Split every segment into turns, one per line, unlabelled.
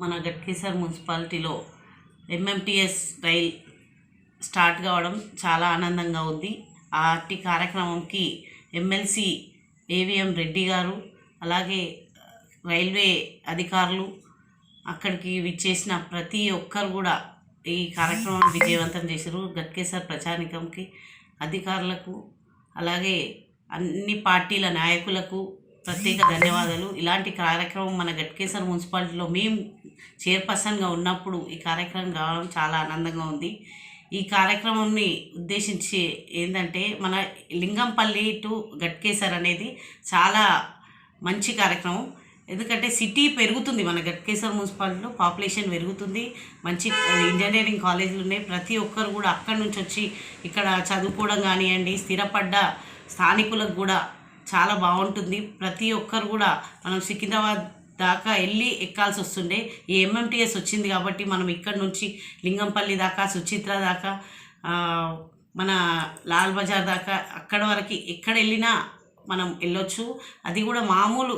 మన గట్కేసర్ మున్సిపాలిటీలో MMTS rail start కావడం చాలా ఆనందంగా ఉంది. ఆర్టీ కార్యక్రమంకి ఎమ్మెల్సీ ఏవిఎం రెడ్డి గారు అలాగే రైల్వే అధికారులు అక్కడికి విచ్చేసిన ప్రతి ఒక్కరు కూడా ఈ కార్యక్రమాన్ని విజయవంతం చేశారు. గట్కేసర్ ప్రచారికంకి అధికారులకు అలాగే అన్ని పార్టీల నాయకులకు ప్రత్యేక ధన్యవాదాలు. ఇలాంటి కార్యక్రమం మన గట్కేసర్ మున్సిపాలిటీలో మేము చైర్పర్సన్గా ఉన్నప్పుడు ఈ కార్యక్రమం కావడం చాలా ఆనందంగా ఉంది. ఈ కార్యక్రమంని ఉద్దేశించి ఏంటంటే మన లింగంపల్లి టు గట్కేసర్ అనేది చాలా మంచి కార్యక్రమం. ఎందుకంటే సిటీ పెరుగుతుంది మన గట్కేశ్వర మున్సిపాలిటీలో పాపులేషన్ పెరుగుతుంది. మంచి ఇంజనీరింగ్ కాలేజీలు ఉన్నాయి. ప్రతి ఒక్కరు కూడా అక్కడి నుంచి వచ్చి ఇక్కడ చదువుకోవడం కానివ్వండి స్థిరపడ్డ స్థానికులకు కూడా చాలా బాగుంటుంది. ప్రతి ఒక్కరు కూడా మనం సికింద్రాబాద్ దాకా వెళ్ళి ఎక్కాల్సి వస్తుండే. ఈ ఎంఎంటీఎస్ వచ్చింది కాబట్టి మనం ఇక్కడ నుంచి లింగంపల్లి దాకా సుచిత్ర దాకా మన లాల్ బజార్ దాకా అక్కడ వరకు ఎక్కడ వెళ్ళినా మనం వెళ్ళొచ్చు. అది కూడా మామూలు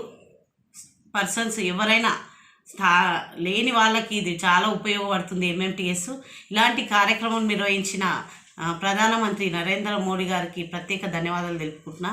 పర్సన్స్ ఎవరైనా స్థా లేని వాళ్ళకి ఇది చాలా ఉపయోగపడుతుంది ఎంఎంటీఎస్ ఇలాంటి కార్యక్రమం నిర్వహించిన ప్రధానమంత్రి నరేంద్ర మోడీ గారికి ప్రత్యేక ధన్యవాదాలు తెలుపుకుంటున్నా.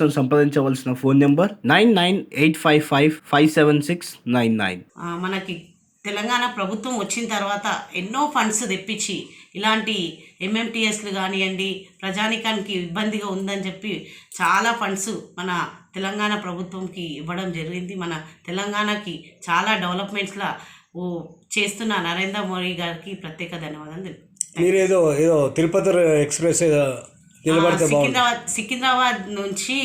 సంప్రదించవలసిన phone number nine nine eight five five five seven six nine nine.
మనకి తెలంగాణ ప్రభుత్వం వచ్చిన తర్వాత ఎన్నో ఫండ్స్ తెప్పించి ఇలాంటి ఎంఎంటీఎస్లు కానివ్వండి ప్రజానికానికి ఇబ్బందిగా ఉందని చెప్పి చాలా ఫండ్స్ మన తెలంగాణ ప్రభుత్వంకి ఇవ్వడం జరిగింది. మన తెలంగాణకి చాలా డెవలప్మెంట్స్లా ఓ చేస్తున్న నరేంద్ర మోడీ గారికి ప్రత్యేక ధన్యవాదాలు తెలుపు
మీరు ఏదో ఏదో తిరుపతి ఎక్స్ప్రెస్ ఏదో నిలబడితే
సికింద్రాబాద్ సికింద్రాబాద్ నుంచి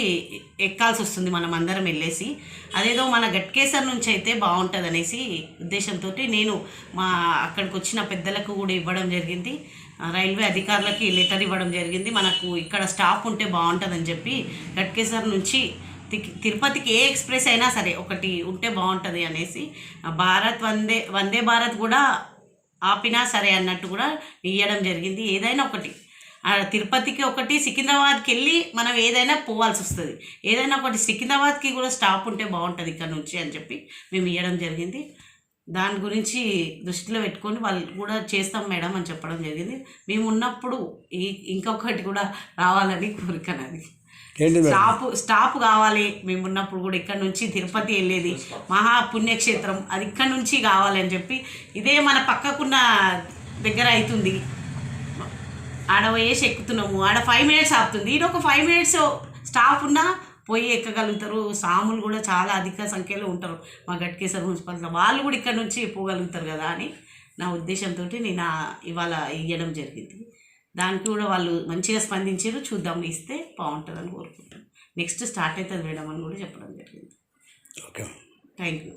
ఎక్కాల్సి వస్తుంది మనం అందరం వెళ్ళేసి. అదేదో మన గట్కేసర్ నుంచి అయితే బాగుంటుంది అనేసి ఉద్దేశంతో నేను మా అక్కడికి వచ్చిన పెద్దలకు కూడా ఇవ్వడం జరిగింది. రైల్వే అధికారులకి లెటర్ ఇవ్వడం జరిగింది. మనకు ఇక్కడ స్టాఫ్ ఉంటే బాగుంటుందని చెప్పి గట్కేసర్ నుంచి తిరుపతికి ఏ ఎక్స్ప్రెస్ అయినా సరే ఒకటి ఉంటే బాగుంటుంది అనేసి. భారత్ వందే వందే భారత్ కూడా ఆపినా సరే అన్నట్టు కూడా ఇవ్వడం జరిగింది. ఏదైనా ఒకటి. తిరుపతికి ఒకటి సికింద్రాబాద్కి వెళ్ళి మనం ఏదైనా పోవాల్సి వస్తుంది. ఏదైనా ఒకటి సికింద్రాబాద్కి కూడా స్టాప్ ఉంటే బాగుంటుంది ఇక్కడ నుంచి అని చెప్పి మేము ఇవ్వడం జరిగింది. దాని గురించి దృష్టిలో పెట్టుకొని వాళ్ళు కూడా చేస్తాం మేడం అని చెప్పడం జరిగింది. మేము ఉన్నప్పుడు ఈ ఇంకొకటి కూడా రావాలని కోరిక నాది. స్టాప్ స్టాప్ కావాలి. మేము ఉన్నప్పుడు కూడా ఇక్కడ నుంచి తిరుపతి వెళ్ళేది. మహా పుణ్యక్షేత్రం. అది ఇక్కడ నుంచి కావాలి అని చెప్పి ఇదే మన పక్కకున్న దగ్గర అవుతుంది ఆడ పోయేసి ఎక్కుతున్నాము. ఆడ ఫైవ్ మినిట్స్ ఆపుతుంది. ఈడ ఒక ఫైవ్ మినిట్స్ స్టాఫ్ ఉన్నా పోయి ఎక్కగలుగుతారు. సాములు కూడా చాలా అధిక సంఖ్యలో ఉంటారు మా గట్కేశ్వర మున్సిపాలిటీలో. వాళ్ళు కూడా ఇక్కడ నుంచి పోగలుగుతారు కదా అని నా ఉద్దేశంతో నేను ఇవాళ ఇవ్వడం జరిగింది. దానికి కూడా వాళ్ళు మంచిగా స్పందించారు. చూద్దాం ఇస్తే బాగుంటుందని కోరుకుంటాను నెక్స్ట్ స్టార్ట్ అవుతుంది మేడం అని కూడా చెప్పడం జరిగింది.
ఓకే.
Thank you